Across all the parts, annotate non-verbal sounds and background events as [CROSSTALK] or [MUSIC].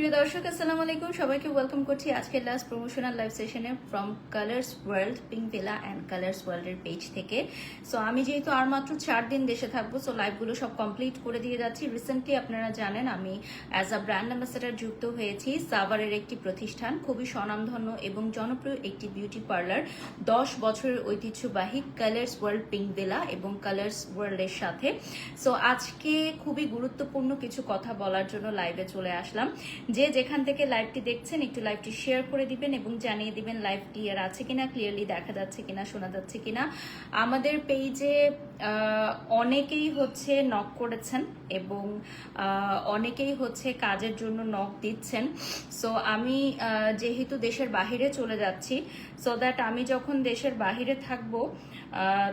প্রিয় দর্শক, আসসালামু আলাইকুম। সবাইকে ওয়েলকাম করছি আজকের লাস্ট প্রমোশনাল লাইভ সেশনে from Colours World Pink Villa and Colours ওয়ার্ল্ডের পেজ থেকে। সো আমি যেহেতু আর মাত্র চার দিন দেশে থাকব সো লাইভগুলো সব কমপ্লিট করে দিয়ে যাচ্ছি। রিসেন্টলি আপনারা জানেন, আমি অ্যাজ আ ব্র্যান্ড অ্যাম্বাসেডার যুক্ত হয়েছি সাভারের একটি প্রতিষ্ঠান, খুবই স্বনামধন্য এবং জনপ্রিয় একটি বিউটি পার্লার দশ বছরের ঐতিহ্যবাহী কালার্স ওয়ার্ল্ড পিঙ্ক ভিলা এবং কালার্স ওয়ার্ল্ডের সাথে। সো আজকে খুবই গুরুত্বপূর্ণ কিছু কথা বলার জন্য লাইভে চলে আসলাম। যে যেখান থেকে লাইভটি দেখছেন, একটু লাইভটি শেয়ার করে দিবেন এবং জানিয়ে দিবেন লাইভটি আর আছে কিনা ক্লিয়ারলি দেখা যাচ্ছে কিনা, শোনা যাচ্ছে কিনা। আমাদের পেজে অনেকেই হচ্ছে নক করেছেন এবং অনেকেই হচ্ছে কাজের জন্য নক দিচ্ছেন। সো আমি যেহেতু দেশের বাহিরে চলে যাচ্ছি সো দ্যাট আমি যখন দেশের বাহিরে থাকব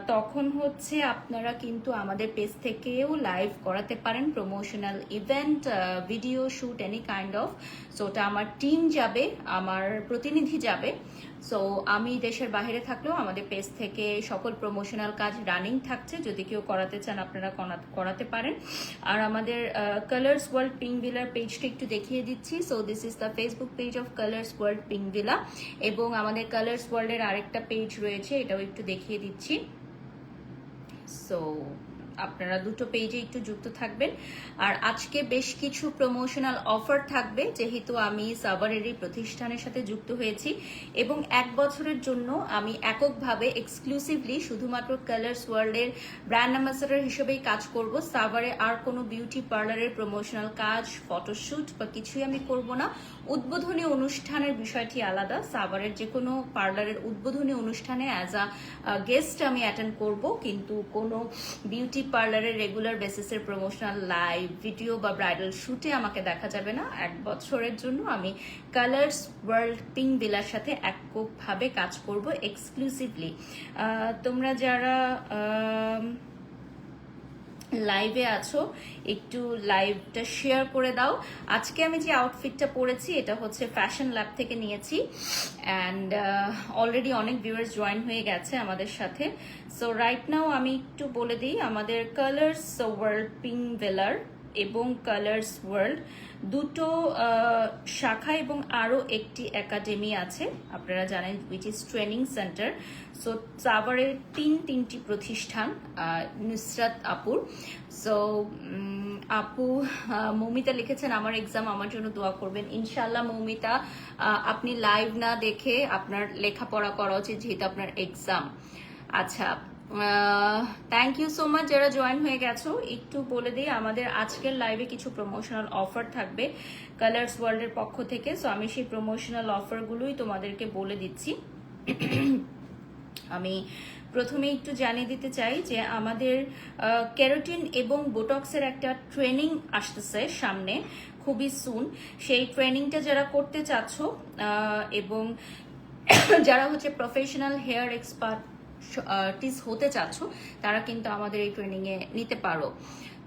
তখন হচ্ছে আপনারা কিন্তু আমাদের পেজ থেকেও লাইভ করাতে পারেন promotional event video shoot any kind of so ওটা আমার টিম যাবে, আমার প্রতিনিধি যাবে। সো আমি দেশের বাইরে থাকলেও আমাদের পেজ থেকে সকল প্রমোশনাল কাজ রানিং থাকছে। যদি কেউ করাতে চান, আপনারা করাতে পারেন। আর আমাদের কালার্স ওয়ার্ল্ড পিঙ্ক ভিলার পেজটা একটু দেখিয়ে দিচ্ছি। So this is the Facebook page of Colours World Pink Villa এবং আমাদের কালার্স ওয়ার্ল্ডের আরেকটা পেজ রয়েছে, এটাও একটু দেখিয়ে দিচ্ছি। সো আপনারা দুটো পেজে একটু যুক্ত থাকবেন। আর আজকে বেশ কিছু প্রমোশনাল অফার থাকবে, যেহেতু আমি সাভারেরই প্রতিষ্ঠানের সাথে যুক্ত হয়েছি এবং এক বছরের জন্য আমি এককভাবে এক্সক্লুসিভলি শুধুমাত্র কালার্স ওয়ার্ল্ডের ব্র্যান্ড অ্যাম্বাসাডার হিসেবেই কাজ করব। সাভারে আর কোনো বিউটি পার্লারের প্রমোশনাল কাজ ফটোশ্যুট বা কিছুই আমি করব না। উদ্বোধনী অনুষ্ঠানের বিষয়টি আলাদা। সাভারের যে কোনো পার্লারের উদ্বোধনী অনুষ্ঠানে অ্যাজ আ গেস্ট আমি অ্যাটেন্ড করব, কিন্তু কোনো বিউটি পার্লারের রেগুলার বেসিসের প্রমোশনাল লাইভ ভিডিও বা ব্রাইডাল শ্যুটে আমাকে দেখা যাবে না। এক বছরের জন্য আমি কালার্স ওয়ার্ল্ড পিঙ্ক বিলার সাথে এককভাবে কাজ করব এক্সক্লুসিভলি তোমরা যারা লাইভে আছো, একটু লাইভটা শেয়ার করে দাও। আজকে আমি যে আউটফিটটা পরেছি, এটা হচ্ছে ফ্যাশন ল্যাব থেকে নিয়েছি। অ্যান্ড অলরেডি অনেক ভিউয়ার্স জয়েন হয়ে গেছে আমাদের সাথে। সো রাইট নাও আমি একটু বলে দিই, আমাদের কালার্স ওয়ার্ল্ড পিঙ্ক ভেলার এবং কালার্স ওয়ার্ল্ড দুটো শাখা এবং আরও একটি একাডেমি আছে, আপনারা জানেন which is training centre so সাভারের তিন তিনটি প্রতিষ্ঠান নুসরাত আপুর। সো আপু মৌমিতা লিখেছেন, আমার এক্সাম আমার জন্য দোয়া করবেন। ইনশাল্লাহ মৌমিতা আপনি লাইভ না দেখে আপনার লেখাপড়া করা উচিত, যেহেতু আপনার এক্সাম আচ্ছা থ্যাংক ইউ সো মাচ যারা জয়েন হয়ে গেছো। একটু বলে দিই, আমাদের আজকের লাইভে কিছু প্রমোশনাল অফার থাকবে কালার্স ওয়ার্ল্ডের পক্ষ থেকে। সো আমি সেই প্রমোশনাল অফারগুলোই তোমাদেরকে বলে দিচ্ছি। আমি প্রথমে একটু জানিয়ে দিতে চাই যে আমাদের ক্যারোটিন এবং বোটক্সের একটা ট্রেনিং আসতেছে সামনে, খুবই সুন সেই ট্রেনিংটা যারা করতে চাচ্ছ এবং যারা হচ্ছে প্রফেশনাল হেয়ার এক্সপার্ট টিস হতে চাচ্ছ তারা কিন্তু আমাদের এই ট্রেনিংয়ে নিতে পারো।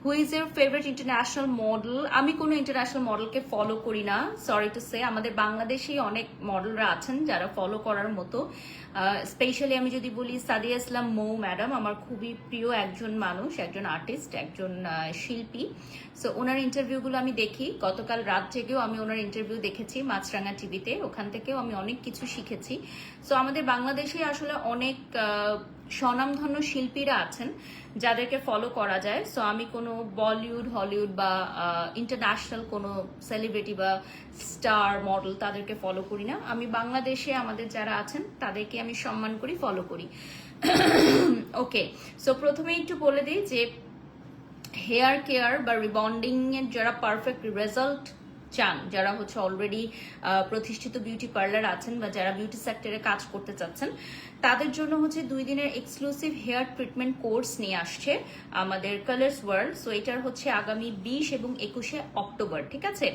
হু ইজ এর ফেভারিট ইন্টারন্যাশনাল মডেল আমি কোনো ইন্টারন্যাশনাল মডেলকে ফলো করি না সরি টু সে আমাদের বাংলাদেশেই অনেক মডেলরা আছেন যারা ফলো করার মতো। স্পেশালি আমি যদি বলি সাদিয়া ইসলাম মৌ ম্যাডাম, আমার খুবই প্রিয় একজন মানুষ, একজন আর্টিস্ট একজন শিল্পী। সো ওনার ইন্টারভিউগুলো আমি দেখি। গতকাল রাত জেগেও আমি ওনার ইন্টারভিউ দেখেছি মাছরাঙা টিভিতে ওখান থেকেও আমি অনেক কিছু শিখেছি। সো আমাদের বাংলাদেশে আসলে অনেক স্বনামধন্য শিল্পীরা আছেন যাদেরকে ফলো করা যায়। সো আমি কোনো বলিউড হলিউড বা ইন্টারন্যাশনাল কোনো সেলিব্রিটি বা স্টার মডেল তাদেরকে ফলো করি না। আমি বাংলাদেশে আমাদের যারা আছেন, তাদেরকে আমি সম্মান করি ফলো করি। [COUGHS] ওকে সো প্রথমে একটু বলে দিই যে হেয়ার কেয়ার বা রিবন্ডিং এর যারা পারফেক্ট রেজাল্ট চান, যারা হচ্ছে অলরেডি প্রতিষ্ঠিত বিউটি পার্লার আছেন বা যারা বিউটি সেক্টরে কাজ করতে চাচ্ছেন তাদের জন্য হচ্ছে দুই দিনের এক্সক্লুসিভ হেয়ার ট্রিটমেন্ট কোর্স নিয়ে আসছে আমাদের কালার্স ওয়ার্ল্ড সো এটার হচ্ছে আগামী বিশ এবং একুশে অক্টোবর, ঠিক আছে?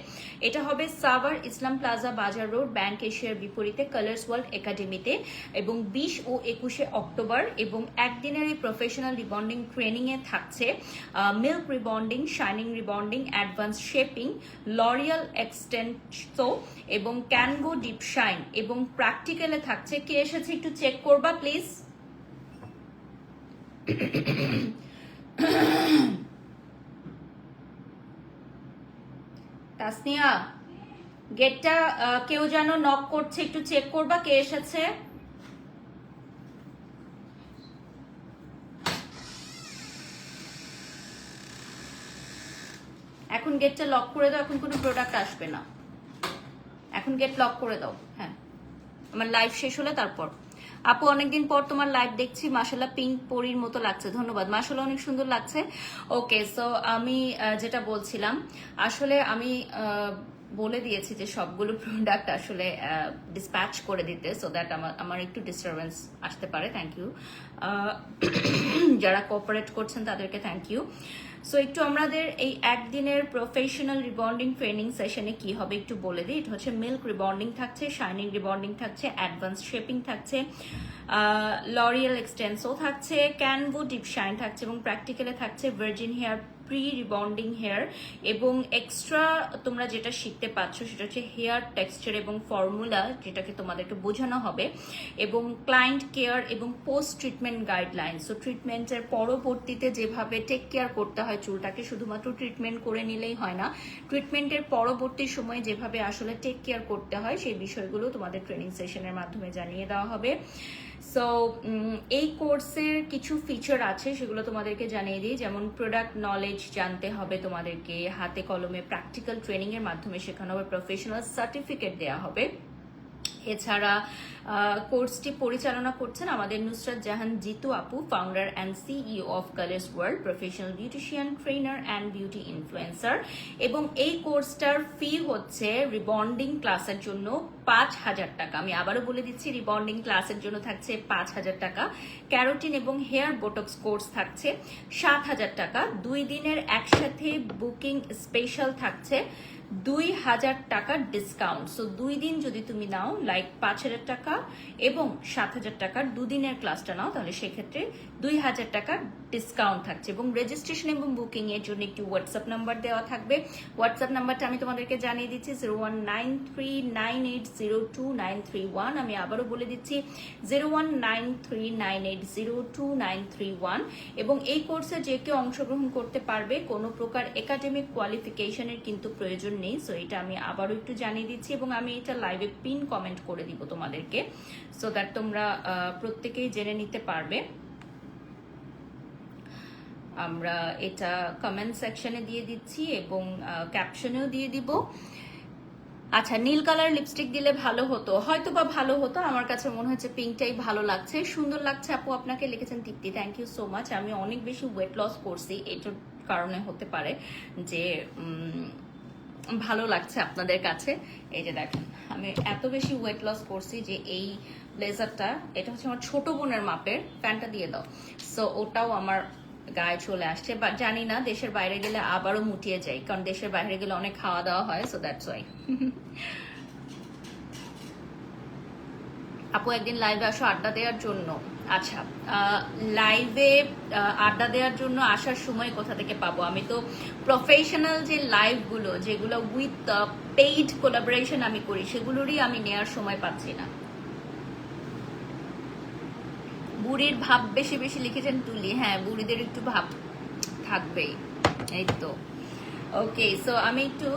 এটা হবে Savar Islam plaza Bazar road, bank এশিয়ার বিপরীতে কালার্স ওয়ার্ল্ড একাডেমিতে এবং বিশ ও একুশে অক্টোবর এবং একদিনের এই প্রফেশনাল রিবন্ডিং ট্রেনিং এ থাকছে milk rebonding shining rebonding advance shaping L'Oreal Xtenso এবং ক্যানগো ডিপ শাইন এবং প্র্যাকটিক্যালে থাকছে। কে এসেছে একটু চেক করবা প্লিজ তাসনিয়া গেটটা কেউ যেন নক করছে, একটু চেক করবা কে এসেছে? এখন গেটটা লক করে দাও, এখন কোনো প্রোডাক্ট আসবে না। এখন গেট লক করে দাও হ্যাঁ। আমার লাইভ শেষ হলে তারপর। আপু, অনেকদিন পর তোমার লাইভ দেখছি। মাসাল্লাহ পিঙ্ক পরির মতো লাগছে। ধন্যবাদ। মাসাল্লাহ অনেক সুন্দর লাগছে। ওকে সো আমি যেটা বলছিলাম, আসলে আমি বলে দিয়েছি যে সবগুলো প্রোডাক্ট আসলে ডিসপ্যাচ করে দিতে সো দ্যাট আমার আমার একটু ডিস্টারবেন্স আসতে পারে। থ্যাংক ইউ [COUGHS] যারা কোঅপারেট করছেন, তাদেরকে থ্যাংক ইউ সো একটু আমাদের এই একদিনের প্রফেশনাল রিবন্ডিং ট্রেনিং সেশনে কি হবে একটু বলে দিই। এটা হচ্ছে মিল্ক রিবন্ডিং থাকছে শাইনিং রিবন্ডিং থাকছে অ্যাডভান্স শেপিং থাকছে লরিয়াল এক্সটেন্সও থাকছে ক্যানভো ডিপ শাইন থাকছে এবং প্র্যাকটিক্যালে থাকছে virgin hair pre rebonding hair এবং এক্সট্রা তোমরা যেটা শিখতে পাচ্ছ সেটা হচ্ছে হেয়ার টেক্সচার এবং ফর্মুলা যেটাকে তোমাদেরকে বোঝানো হবে এবং ক্লায়েন্ট কেয়ার এবং পোস্ট ট্রিটমেন্ট গাইডলাইন সো ট্রিটমেন্টের পরবর্তীতে যেভাবে টেক কেয়ার করতে হয় চুলটাকে শুধুমাত্র ট্রিটমেন্ট করে নিলেই হয় না। ট্রিটমেন্টের পরবর্তী সময়ে যেভাবে আসলে টেক কেয়ার করতে হয় সেই বিষয়গুলো তোমাদের ট্রেনিং সেশনের মাধ্যমে জানিয়ে দেওয়া হবে। সো এই কোর্সের কিছু ফিচার আছে, সেগুলো তোমাদেরকে জানিয়ে দিই। যেমন প্রোডাক্ট নলেজ জানতে হবে তোমাদেরকে, হাতে কলমে প্র্যাকটিক্যাল ট্রেনিং এর মাধ্যমে শেখানো হবে প্রফেশনাল সার্টিফিকেট দেওয়া হবে। এছাড়া কোর্সটি পরিচালনা করছেন আমাদের নুসরাত জাহান জিতু আপু founder and CEO of colours world professional beautician trainer and beauty influencer এবং এই কোর্সটার ফি হচ্ছে রিবন্ডিং ক্লাসের জন্য পাঁচ হাজার টাকা। আমি আবারও বলে দিচ্ছি রিবন্ডিং ক্লাসের জন্য থাকছে পাঁচ হাজার টাকা। ক্যারোটিন এবং হেয়ার বোটক্স কোর্স থাকছে সাত হাজার টাকা। দুই দিনের একসাথে বুকিং স্পেশাল থাকছে দুই হাজার টাকার ডিসকাউন্ট সো দুই দিন যদি তুমি নাও লাইক পাঁচ হাজার টাকা এবং সাত হাজার টাকার দুদিনের ক্লাসটা নাও, তাহলে সেক্ষেত্রে দুই হাজার টাকা ডিসকাউন্ট থাকছে এবং রেজিস্ট্রেশন এবং বুকিং এর জন্য একটি হোয়াটসঅ্যাপ নাম্বার দেওয়া থাকবে। হোয়াটসঅ্যাপ নাম্বারটা আমি তোমাদেরকে জানিয়ে দিচ্ছি zero one nine three nine eight zero two nine three one আমি আবারও বলে দিচ্ছি zero one nine three nine eight zero two nine three one এবং এই কোর্সে যে কেউ অংশগ্রহণ করতে পারবে, কোনো প্রকার একাডেমিক কোয়ালিফিকেশনের কিন্তু প্রয়োজন নেই। সো এটা আমি আবারও একটু জানিয়ে দিচ্ছি এবং আমি এটা লাইভে পিন কমেন্ট করে দিব তোমাদেরকে। সো দ্যাট তোমরা প্রত্যেকেই জেনে নিতে পারবে। আমরা এটা কমেন্ট সেকশনে দিয়ে দিচ্ছি এবং ক্যাপশনেও দিয়ে দিব। আচ্ছা নীল কালার লিপস্টিক দিলে ভালো হতো। হয়তো বা ভালো হতো, আমার কাছে মনে হচ্ছে পিঙ্কটাই ভালো লাগছে। সুন্দর লাগছে, আপু আপনাকে লিখেছেন Tripti thank you so much আমি অনেক বেশি ওয়েট লস করছি, এটার কারণে হতে পারে যে ভালো লাগছে আপনাদের কাছে। এই যে দেখেন, আমি এত বেশি ওয়েট লস করছি যে এই ব্লেজারটা এটা হচ্ছে আমার ছোট বোনের মাপের, প্যান্টটা দিয়ে দাও। সো ওটাও আমার গায়ে চলে আসছে বা জানি না, দেশের বাইরে গেলে আবারও মুটিয়ে যাই কারণ দেশের বাইরে গেলে অনেক খাওয়া দাওয়া হয় সো দ্যাটস ওয়াই আপু, একদিন লাইভে আসো, আড্ডা দেওয়ার জন্য। আচ্ছা লাইভে আড্ডা দেওয়ার জন্য আসার সময় কোথা থেকে পাবো? আমি তো প্রফেশনাল যে লাইভগুলো যেগুলো উইথ পেইড কোলাবোরেশন আমি করি, সেগুলোরই আমি নেয়ার সময় পাচ্ছি না। বুড়ির ভাব বেশি বেশি লিখেছেন তুলি। হ্যাঁ বুড়িদের একটু ভাব থাকবেই। এই তো। ওকে সো আমি একটু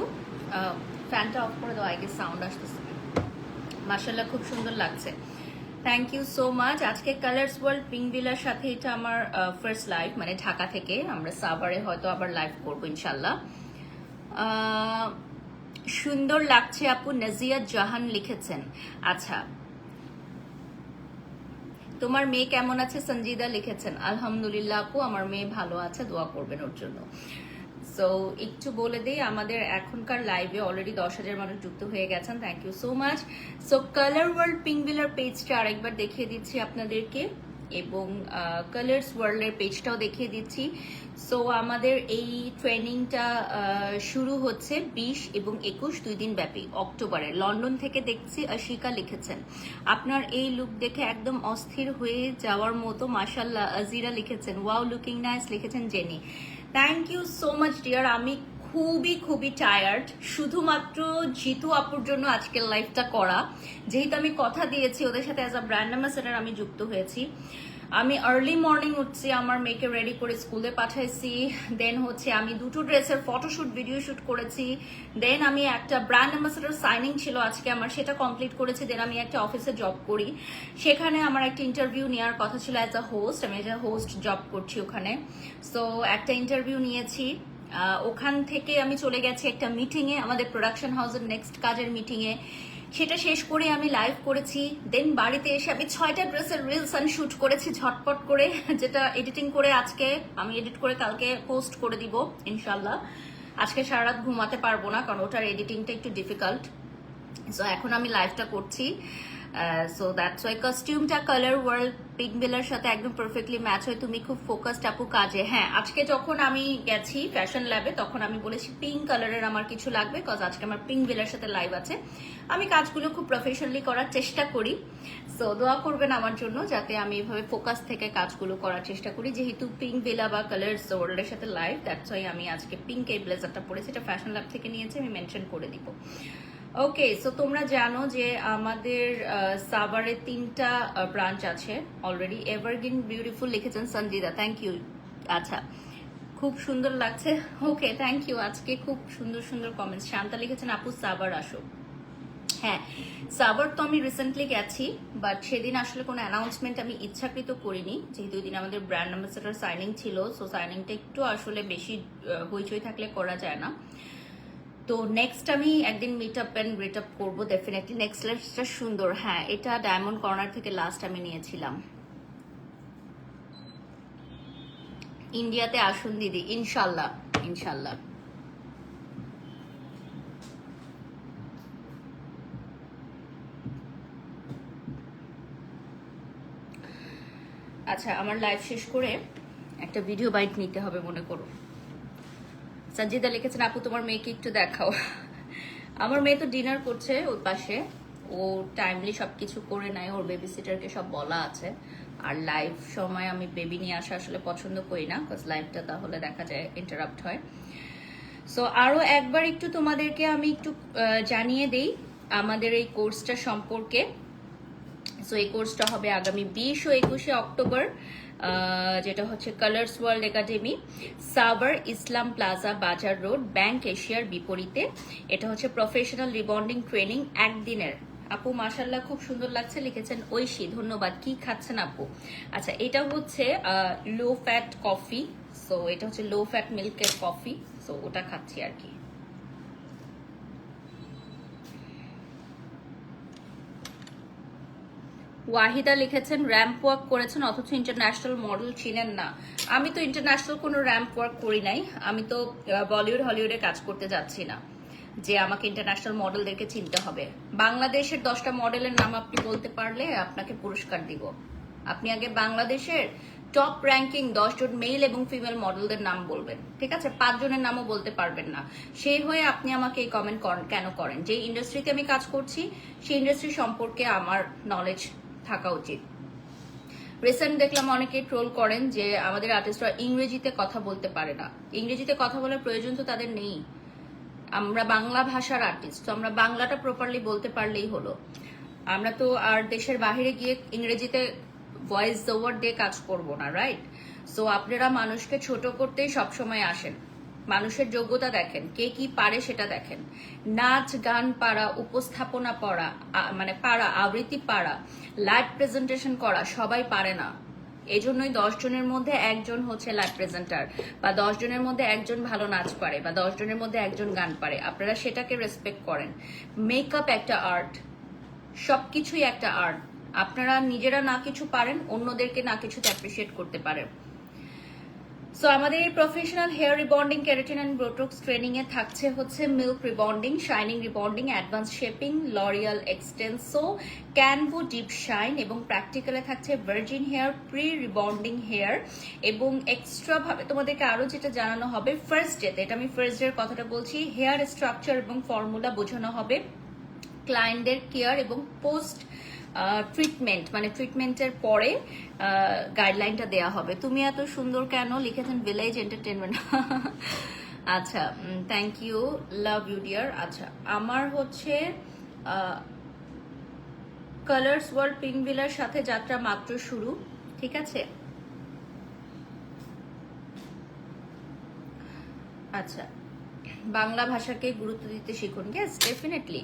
ফ্যানটা অফ করে দেওয়া আগে সাউন্ড আসতেছে। মাসাল্লাহ খুব সুন্দর লাগছে। থ্যাংক ইউ সো মাচ আজকে কালার্স ওয়ার্ল্ড পিঙ্ক সাথে এটা আমার ফার্স্ট লাইভ মানে ঢাকা থেকে। আমরা সাভারে হয়তো আবার লাইভ করব ইনশাল্লাহ সুন্দর লাগছে আপু, নাজিয়া জাহান লিখেছেন। আচ্ছা তোমার মেয়ে কেমন আছে? সঞ্জিদা লিখেছেন, আলহামদুলিল্লাহ আপু, আমার মেয়ে ভালো আছে, দোয়া করবেন ওর জন্য। সো একটু বলে দিই, আমাদের এখনকার লাইভে অলরেডি দশ হাজার মানুষ যুক্ত হয়ে গেছেন। Thank you so much so colour world pink বিলার পেজটা আরেকবার দেখিয়ে দিচ্ছি আপনাদেরকে। এবং কালার্স ওয়ার্ল্ডের পেজটাও দেখিয়ে দিচ্ছি। সো আমাদের এই ট্রেনিংটা শুরু হচ্ছে বিশ এবং একুশ দুই দিন ব্যাপী, অক্টোবরে। লন্ডন থেকে দেখছি আশিকা লিখেছেন। আপনার এই লুক দেখে একদম অস্থির হয়ে যাওয়ার মতো মাসাল্লাহ আজিরা লিখেছেন। ওয়াও লুকিং নাইস লিখেছেন Jenny. Thank you so much dear আমি খুবই খুবই টায়ার্ড শুধুমাত্র জিতু আপুর জন্য আজকের লাইফটা করা। যেহেতু আমি কথা দিয়েছি, ওদের সাথে অ্যাজ আ ব্র্যান্ড অ্যাম্বাসেডার আমি যুক্ত হয়েছি। আমি আর্লি মর্নিং উঠছি, আমার মেয়েকে রেডি করে স্কুলে পাঠাইছি। দেন হচ্ছে আমি দুটো ড্রেসের ফটোশ্যুট ভিডিও শুট করেছি। দেন আমি একটা ব্র্যান্ড অ্যাম্বাসেডার সাইনিং ছিল আজকে আমার, সেটা কমপ্লিট করেছি। দেন আমি একটা অফিসে জব করি। সেখানে আমার একটা ইন্টারভিউ নেওয়ার কথা ছিল অ্যাজ আ হোস্ট আমি অ্যাজ আ হোস্ট জব করছি ওখানে। সো একটা ইন্টারভিউ নিয়েছি। ওখান থেকে আমি চলে গেছি একটা মিটিংয়ে আমাদের প্রোডাকশন হাউসের নেক্সট কাজের মিটিংয়ে সেটা শেষ করে আমি লাইভ করেছি। দেন বাড়িতে এসে আমি ছয়টা ড্রেসের রিলস আমি শুট করেছি ঝটপট করে, যেটা এডিটিং করে আজকে আমি এডিট করে কালকে পোস্ট করে দিব ইনশাল্লাহ আজকে সারা রাত ঘুমাতে পারব না, কারণ ওটার এডিটিংটা একটু ডিফিকাল্ট সো এখন আমি লাইভটা করছি। সো দ্যাটস ওয়াই কস্টিউমটা কালার ওয়ার্ল্ড পিঙ্ক বেলার সাথে একদম পারফেক্টলি ম্যাচ হয়। তুমি খুব ফোকাসড আপু কাজে। হ্যাঁ আজকে যখন আমি গেছি ফ্যাশন ল্যাবে তখন আমি বলেছি পিঙ্ক কালারের আমার কিছু লাগবে কজ আজকে আমার পিঙ্ক বেলার সাথে লাইভ আছে। আমি কাজগুলো খুব প্রফেশনালি করার চেষ্টা করি। সো দোয়া করবেন আমার জন্য যাতে আমি এভাবে ফোকাস থেকে কাজগুলো করার চেষ্টা করি। যেহেতু পিঙ্ক বেলা বা কালার ওয়ার্ল্ডের সাথে লাইভ দ্যাটস ওয়াই আমি আজকে পিঙ্ক এই ব্লেজারটা পরেছি এটা ফ্যাশন ল্যাব থেকে নিয়েছি, আমি মেনশন করে দিব। ওকে সো তোমরা জানো যে আমাদের সাভারে তিনটা ব্রাঞ্চ আছে অলরেডি এভারগ্রিন বিউটিফুল লিখেছেন সঞ্জিদা। থ্যাংক ইউ আচ্ছা খুব সুন্দর লাগছে। ওকে থ্যাংক ইউ আজকে খুব সুন্দর সুন্দর কমেন্টস শান্তা লিখেছেন, আপু, সাভার আসো। হ্যাঁ সাভার তো আমি রিসেন্টলি গেছি বাট সেদিন আসলে কোনো অ্যানাউন্সমেন্ট আমি ইচ্ছাকৃত করিনি। যেহেতু দিন আমাদের ব্র্যান্ড অ্যাম্বাসেডার সাইনিং ছিল সো সাইনিংটা একটু আসলে বেশি হইচই থাকলে করা যায় না। তো নেক্সট আমি একদিন meet up and great up করব ডেফিনেটলি নেক্সট লেসটা সুন্দর। হ্যাঁ এটা ডায়মন্ড কর্নার থেকে লাস্ট আমি নিয়েছিলাম। ইন্ডিয়াতে আসুন দিদি, ইনশাল্লাহ ইনশাল্লাহ। আচ্ছা আমার লাইভ শেষ করে একটা ভিডিও বাইট নিতে হবে মনে করো। সঞ্জিদা লিখেছেন, আপু, তোমার মেয়েকে একটু দেখাও। আমার মেয়ে তো ডিনার করছে ওর পাশে। ও টাইমলি সবকিছু করে নেয়, ওর বেবি সিটারকে সব বলা আছে। আর লাইভ সময় আমি বেবি নিয়ে আসা আসলে পছন্দ করি না বিকজ লাইভটা তাহলে দেখা যায় ইন্টারাপ্ট হয়। সো আরও একবার একটু তোমাদেরকে আমি একটু জানিয়ে দেই, আমাদের এই কোর্সটা সম্পর্কে। সো এই কোর্সটা হবে আগামী বিশ ও একুশে অক্টোবর যেটা হচ্ছে colours world academy Savar Islam plaza Bazar road bank এশিয়ার বিপরীতে। এটা হচ্ছে প্রফেশনাল রিবন্ডিং ট্রেনিং একদিনের। আপু মাসাল্লাহ খুব সুন্দর লাগছে, লিখেছেন ঐশী, ধন্যবাদ। কি খাচ্ছেন আপু? আচ্ছা এটা হচ্ছে লো ফ্যাট কফি সো এটা হচ্ছে লো ফ্যাট মিল্কের কফি সো ওটা খাচ্ছি আর কি। ওয়াহিদা লিখেছেন র্যাম্প ওয়ার্ক করেছেন, অথচ ইন্টারন্যাশনাল মডেল চিনেন না। আমি তো ইন্টারন্যাশনাল কোনো র্যাম্প ওয়ার্ক করি নাই। আমি তো বলিউড হলিউডে কাজ করতে যাচ্ছি না, যে আমাকে ইন্টারন্যাশনাল মডেলদেরকে চিনতে হবে। বাংলাদেশের দশটা মডেলের নাম আপনি বলতে পারলে আপনাকে পুরস্কার দিব। আপনি আগে বাংলাদেশের টপ র্যাঙ্কিং দশজন মেল এবং ফিমেল মডেলদের নাম বলবেন, ঠিক আছে? পাঁচজনের নামও বলতে পারবেন না। সেই হয়ে আপনি আমাকে এই কমেন্ট কেন করেন? যে ইন্ডাস্ট্রিতে আমি কাজ করছি, সেই ইন্ডাস্ট্রি সম্পর্কে আমার নলেজ থাকা উচিত। রিসেন্ট দেখলাম অনেকে ট্রোল করেন যে আমাদের আর্টিস্টরা ইংরেজিতে কথা বলতে পারে না। ইংরেজিতে কথা বলার প্রয়োজন তো তাদের নেই। আমরা বাংলা ভাষার আর্টিস্ট তো আমরা বাংলাটা প্রপারলি বলতে পারলেই হলো। আমরা তো আর দেশের বাইরে গিয়ে ইংরেজিতে ভয়েস ওভার দিয়ে কাজ করব না রাইট সো আপনারা মানুষকে ছোট করতেই সবসময় আসেন। মানুষের যোগ্যতা দেখেন, কে কি পারে সেটা দেখেন। নাচ, গান পারা, উপস্থাপনা পড়া মানে পারা, আবৃত্তি পারা লাইভ প্রেজেন্টেশন করা, সবাই পারে না। এই জন্যই জনের মধ্যে একজন হচ্ছে লাইভ প্রেজেন্টার বা জনের মধ্যে একজন ভালো নাচ পারে বা জনের মধ্যে একজন গান পারে। আপনারা সেটাকে রেসপেক্ট করেন। মেকআপ একটা আর্ট সবকিছুই একটা আর্ট আপনারা নিজেরা না কিছু পারেন, অন্যদেরকে না কিছুতে অ্যাপ্রিসিয়েট করতে পারেন। সো আমাদের এই professional hair rebonding keratin and botox training এ থাকছে হচ্ছে milk rebonding shining rebonding advance shaping L'Oreal Xtenso ক্যানভো deep shine এবং প্র্যাকটিক্যালে থাকছে virgin hair pre rebonding hair এবং এক্সট্রা ভাবে তোমাদেরকে আরও যেটা জানানো হবে ফার্স্ট ডেতে এটা আমি ফার্স্ট ডের কথাটা বলছি হেয়ার স্ট্রাকচার এবং ফর্মুলা বোঝানো হবে ক্লায়েন্টদের কেয়ার এবং পোস্ট ট্রিটমেন্ট মানে ট্রিটমেন্টের পরে গাইডলাইনটা দেয়া হবে। তুমি এত সুন্দর কেন? লিখেছেন ভিলেজ এন্টারটেনমেন্ট আচ্ছা thank you love you dear আচ্ছা আমার হচ্ছে কালার্স ওয়ার্ল্ড পিঙ্ক ভিলার সাথে যাত্রা মাত্র শুরু, ঠিক আছে? আচ্ছা বাংলা ভাষাকে গুরুত্ব দিতে শিখুন। গ্যাস ডেফিনেটলি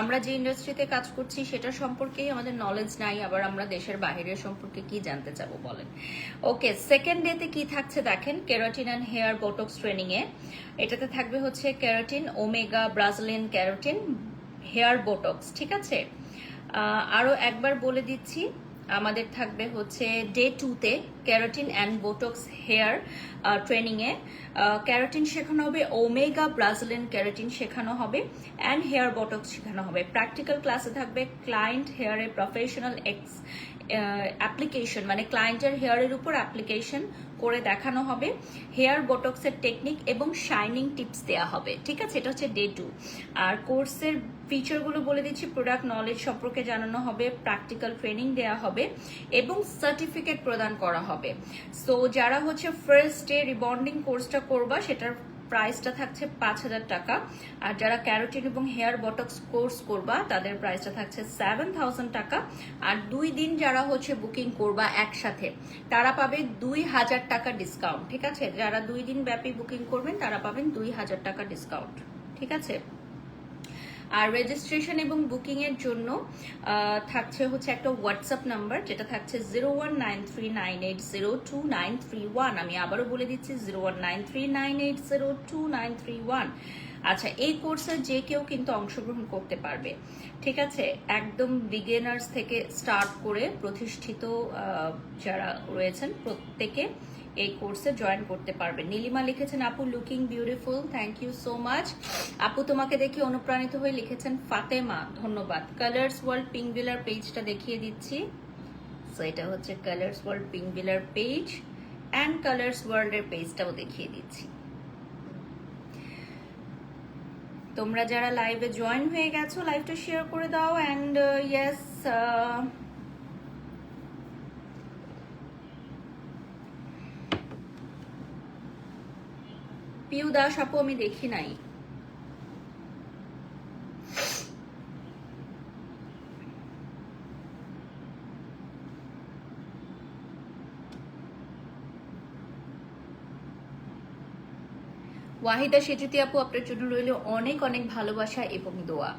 আমরা যে ইন্ডাস্ট্রিতে কাজ করছি, সেটা সম্পর্কেই আমাদের নলেজ নাই, আবার আমরা দেশের বাইরের সম্পর্কে কি জানতে চাবো বলেন। ওকে সেকেন্ড ডেতে কি থাকছে দেখেন keratin and hair botox training এ এটাতে থাকবে হচ্ছে keratin omega Brazilian keratin hair botox ঠিক আছে? আরও আরও একবার বলে দিচ্ছি আমাদের থাকবে হচ্ছে ডে টুতে ক্যারোটিন অ্যান্ড বোটক্স হেয়ার ট্রেনিংয়ে ক্যারোটিন শেখানো হবে ওমেগা ব্রাজিলিয়ান ক্যারোটিন শেখানো হবে অ্যান্ড হেয়ার বোটক্স শেখানো হবে। প্র্যাকটিক্যাল ক্লাসে থাকবে ক্লায়েন্ট হেয়ারে প্রফেশনাল এক্স অ্যাপ্লিকেশন মানে ক্লায়েন্টের হেয়ারের উপর অ্যাপ্লিকেশন করে দেখানো হবে। হেয়ার বোটক্সের টেকনিক এবং শাইনিং টিপস দেওয়া হবে। ঠিক আছে? এটা হচ্ছে ডে টু আর কোর্সের ফিচারগুলো বলে দিচ্ছি প্রোডাক্ট নলেজ সম্পর্কে জানানো হবে প্র্যাকটিক্যাল ট্রেনিং দেওয়া হবে এবং সার্টিফিকেট প্রদান করা হবে। সো যারা হচ্ছে ফার্স্ট ডে রিবন্ডিং কোর্সটা করবা, সেটার প্রাইসটা থাকছে পাঁচ হাজার টাকা। আর যারা ক্যারোটিন এবং হেয়ার বটক্স কোর্স করবা, তাদের প্রাইসটা থাকছে সেভেন থাউজেন্ড টাকা। আর দুই দিন যারা হচ্ছে বুকিং করবা একসাথে, তারা পাবে দুই হাজার টাকা ডিসকাউন্ট, ঠিক আছে? যারা দুই দিন ব্যাপী বুকিং করবেন, তারা পাবেন দুই হাজার টাকা ডিসকাউন্ট, ঠিক আছে? আর রেজিস্ট্রেশন এবং বুকিং এর জন্য থাকছে হচ্ছে একটা হোয়াটসঅ্যাপ নাম্বার যেটা থাকছে zero one nine three nine eight zero two nine three one আমি আবারও বলে দিচ্ছি zero one nine three nine eight zero two nine three one আচ্ছা এই কোর্সে যে কেউ কিন্তু অংশগ্রহণ করতে পারবে, ঠিক আছে? একদম বিগেনার্স থেকে স্টার্ট করে প্রতিষ্ঠিত যারা রয়েছেন প্রত্যেকে এই কোর্সে জয়েন করতে পারবেন। নীলিমা লিখেছেন আপু looking beautiful thank you so much আপু তোমাকে দেখে অনুপ্রাণিত হয়ে লিখেছেন ফাতেমা ধন্যবাদ। কালার্স ওয়ার্ল্ড পিঙ্ক বিলার পেজটা দেখিয়ে দিচ্ছি। সো এটা হচ্ছে কালার্স ওয়ার্ল্ড পিঙ্ক বিলার পেজ অ্যান্ড কালার্স ওয়ার্ল্ডের পেজটাও দেখিয়ে দিচ্ছি। তোমরা যারা লাইভে জয়েন হয়ে গেছো লাইভটা শেয়ার করে দাও uh, and yes Piu Das আপু আমি দেখি নাই। ওয়াহিদা সেজুতি আপু আপনার জন্য রইল অনেক অনেক ভালোবাসা এবং দোয়া।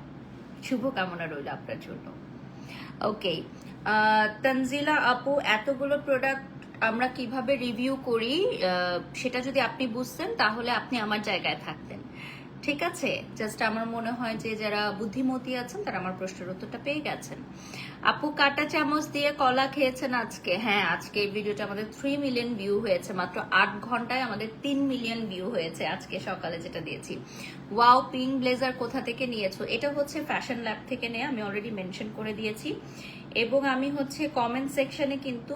শুভকামনা রইল আপনার জন্য। ওকে তানজিলা আপু, এতগুলো প্রোডাক্ট আমরা কীভাবে রিভিউ করি সেটা যদি আপনি বুঝতেন তাহলে আপনি আমার জায়গায় থাকতেন। ঠিক আছে? জাস্ট আমার মনে হয় যে যারা বুদ্ধিমতী আছেন, তারা আমার প্রশ্নের উত্তরটা পেয়ে গেছেন। আপু কাটা চামচ দিয়ে কলা খেয়েছেন আজকে? হ্যাঁ আজকে এই ভিডিওটা আমাদের থ্রি মিলিয়ন ভিউ হয়েছে। মাত্র আট ঘন্টায় আমাদের তিন মিলিয়ন ভিউ হয়েছে আজকে সকালে যেটা দিয়েছি। ওয়াও পিঙ্ক ব্লেজার কোথা থেকে নিয়েছো? এটা হচ্ছে ফ্যাশন ল্যাব থেকে নেওয়া আমি অলরেডি মেনশন করে দিয়েছি। এবং আমি হচ্ছে কমেন্ট সেকশনে কিন্তু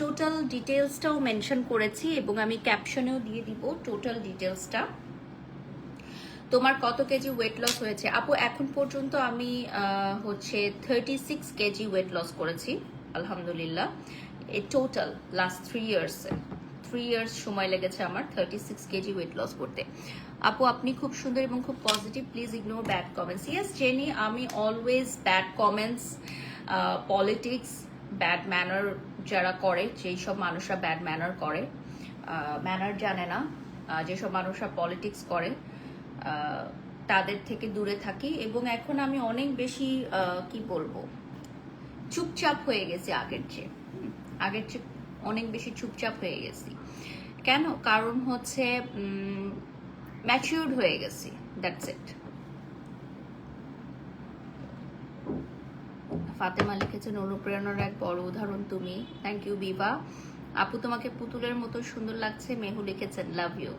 টোটাল ডিটেলসটাও মেনশন করেছি এবং আমি ক্যাপশনেও দিয়ে দিব টোটাল ডিটেলসটা তোমার কত কেজি ওয়েট লস হয়েছে? আপু, এখন পর্যন্ত আমি হচ্ছে thirty six KG weight loss করেছি, আলহামদুলিল্লাহ। এ টোটাল লাস্ট থ্রি ইয়ার্সে থ্রি ইয়ার্স সময় লেগেছে আমার thirty six KG weight loss করতে। আপু, আপনি খুব সুন্দর এবং খুব positive please ignore bad comments yes Jenny আমি always bad comments politics bad manner যারা করে, যেই সব মানুষরা ব্যাড ম্যানার করে ম্যানার জানে না যেসব মানুষরা পলিটিক্স করে তাদের থেকে দূরে থাকি এবং এখন আমি অনেক বেশি কি বলব, চুপচাপ হয়ে গেছি আগের চেয়ে। আগের চেয়ে অনেক বেশি চুপচাপ হয়ে গেছি। কেন? কারণ হচ্ছে ম্যাচিউর্ড হয়ে গেছি দ্যাটস ইট ফাতেমা লিখেছেন, অনুপ্রেরণার এক বড় উদাহরণ তুমি। থ্যাংক ইউ বিবা আপু, তোমাকে পুতুলের মতো সুন্দর লাগছে, মেহু লিখেছেন লাভ ইউ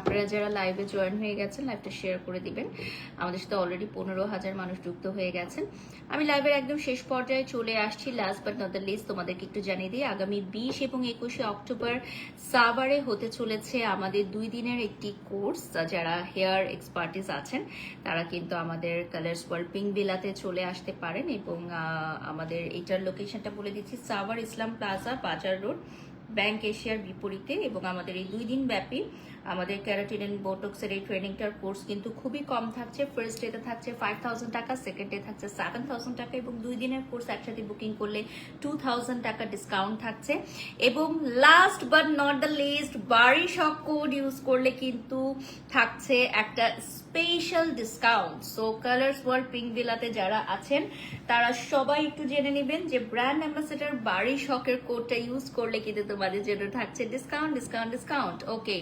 আপনারা যারা লাইভে জয়েন হয়ে গেছেন লাইভটা শেয়ার করে দিবেন। আমাদের সাথে অলরেডি পনেরো হাজার মানুষ যুক্ত হয়ে গেছেন। আমি লাইভের একদম শেষ পর্যায়ে চলে আসছি। Last but not the least তোমাদেরকে একটু জানিয়ে দিই, আগামী বিশ এবং একুশে অক্টোবর সাভারে হতে চলেছে আমাদের দুই দিনের একটি কোর্স যারা হেয়ার এক্সপার্টিস আছেন, তারা কিন্তু আমাদের কালার্স ওয়ার্ল্ড বিলাতে চলে আসতে পারেন এবং আমাদের এটার লোকেশনটা বলে দিচ্ছি, Savar Islam plaza Bazar road bank এশিয়ার বিপরীতে এবং আমাদের এই দুই দিন ব্যাপী আমাদের ক্যারাটিন এন্ড বোটক্সের এই ট্রেনিংটার কোর্স কিন্তু খুবই কম থাকছে। ফার্স্ট ডেতে থাকছে five thousand taka second day থাকছে সেভেন থাউজেন্ড টাকা এবং দুই দিনের কোর্স একসাথে বুকিং করলে টু থাউজেন্ড টাকা ডিসকাউন্ট থাকছে। এবং last but not the least বাড়ি শক কোড ইউজ করলে কিন্তু থাকছে একটা special discount so colours world pink বিলাতে যারা আছেন, তারা সবাই একটু জেনে নেবেন যে ব্র্যান্ড অ্যাম্বাসেডার বাড়ি শকের কোডটা ইউজ করলে কিন্তু তোমাদের জন্য থাকছে ডিসকাউন্ট ডিসকাউন্ট ডিসকাউন্ট ওকে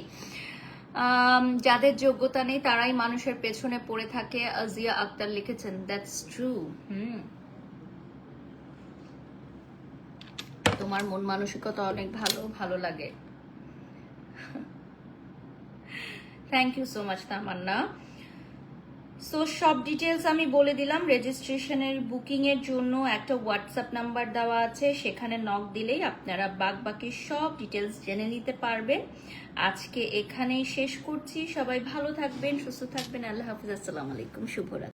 যাদের যোগ্যতা নেই, তারাই মানুষের পেছনে পড়ে থাকে আজিয়া আক্তার লিখেছেন দ্যাটস ট্রু হুম। তোমার মন মানসিকতা অনেক ভালো ভালো লাগে। Thank you so much Tamanna. So সব ডিটেলস আমি বলে দিলাম। রেজিস্ট্রেশনের বুকিংয়ের জন্য একটা হোয়াটসঅ্যাপ নাম্বার দেওয়া আছে। সেখানে নক দিলেই আপনারা বাক বাকি সব ডিটেলস জেনে নিতে পারবেন। আজকে এখানেই শেষ করছি। সবাই ভালো থাকবেন, সুস্থ থাকবেন। আল্লাহ হাফিজ। আসসালামু আলাইকুম। শুভরাত্রি।